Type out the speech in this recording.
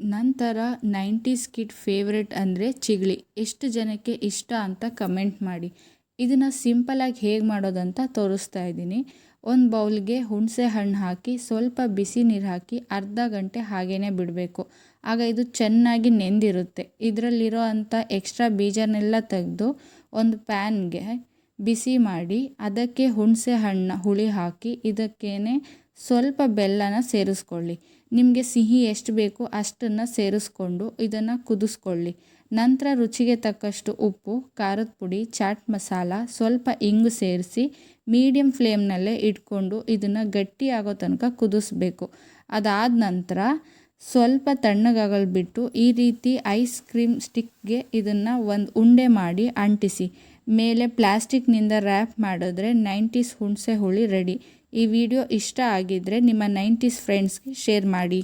ನಂತರ nineties kid favourite ಅಂದರೆ ಚಿಗಳಿ ಎಷ್ಟು ಜನಕ್ಕೆ ಇಷ್ಟ ಅಂತ ಕಮೆಂಟ್ ಮಾಡಿ. ಇದನ್ನು ಸಿಂಪಲಾಗಿ ಹೇಗೆ ಮಾಡೋದಂತ ತೋರಿಸ್ತಾ ಇದ್ದೀನಿ. ಒಂದು ಬೌಲ್ಗೆ ಹುಣಸೆ ಹಣ್ಣು ಹಾಕಿ, ಸ್ವಲ್ಪ ಬಿಸಿ ನೀರು ಹಾಕಿ, ಅರ್ಧ ಗಂಟೆ ಹಾಗೇ ಬಿಡಬೇಕು. ಆಗ ಇದು ಚೆನ್ನಾಗಿ ನೆಂದಿರುತ್ತೆ. ಇದರಲ್ಲಿರೋ ಅಂಥ ಎಕ್ಸ್ಟ್ರಾ ಬೀಜನೆಲ್ಲ ತೆಗೆದು, ಒಂದು ಪ್ಯಾನ್ಗೆ ಬಿಸಿ ಮಾಡಿ ಅದಕ್ಕೆ ಹುಣಸೆ ಹಣ್ಣು ಹುಳಿ ಹಾಕಿ ಇದಕ್ಕೇನೆ ಸ್ವಲ್ಪ ಬೆಲ್ಲನ ಸೇರಿಸ್ಕೊಳ್ಳಿ. ನಿಮಗೆ ಸಿಹಿ ಎಷ್ಟು ಬೇಕು ಅಷ್ಟನ್ನು ಸೇರಿಸ್ಕೊಂಡು ಇದನ್ನು ಕುದಿಸ್ಕೊಳ್ಳಿ. ನಂತರ ರುಚಿಗೆ ತಕ್ಕಷ್ಟು ಉಪ್ಪು, ಖಾರದ ಪುಡಿ, ಚಾಟ್ ಮಸಾಲ ಸ್ವಲ್ಪ ಇಂಗು ಸೇರಿಸಿ ಮೀಡಿಯಂ ಫ್ಲೇಮ್ನಲ್ಲೇ ಇಟ್ಕೊಂಡು ಇದನ್ನು ಗಟ್ಟಿಯಾಗೋ ತನಕ ಕುದಿಸ್ಬೇಕು. ಅದಾದ ನಂತರ ಸ್ವಲ್ಪ ತಣ್ಣಗಾಗಲು ಬಿಟ್ಟು ಈ ರೀತಿ ಐಸ್ ಕ್ರೀಮ್ ಸ್ಟಿಕ್ಗೆ ಇದನ್ನು ಒಂದು ಉಂಡೆ ಮಾಡಿ ಅಂಟಿಸಿ. ಮೇಲೆ ಪ್ಲಾಸ್ಟಿಕ್ನಿಂದ ರ್ಯಾಪ್ ಮಾಡಿದ್ರೆ ನೈಂಟೀಸ್ ಹುಣಸೆ ಹುಳಿ ರೆಡಿ. ಈ ವಿಡಿಯೋ ಇಷ್ಟ ಆಗಿದ್ದರೆ ನಿಮ್ಮ ನೈಂಟೀಸ್ ಫ್ರೆಂಡ್ಸ್ಗೆ ಶೇರ್ ಮಾಡಿ.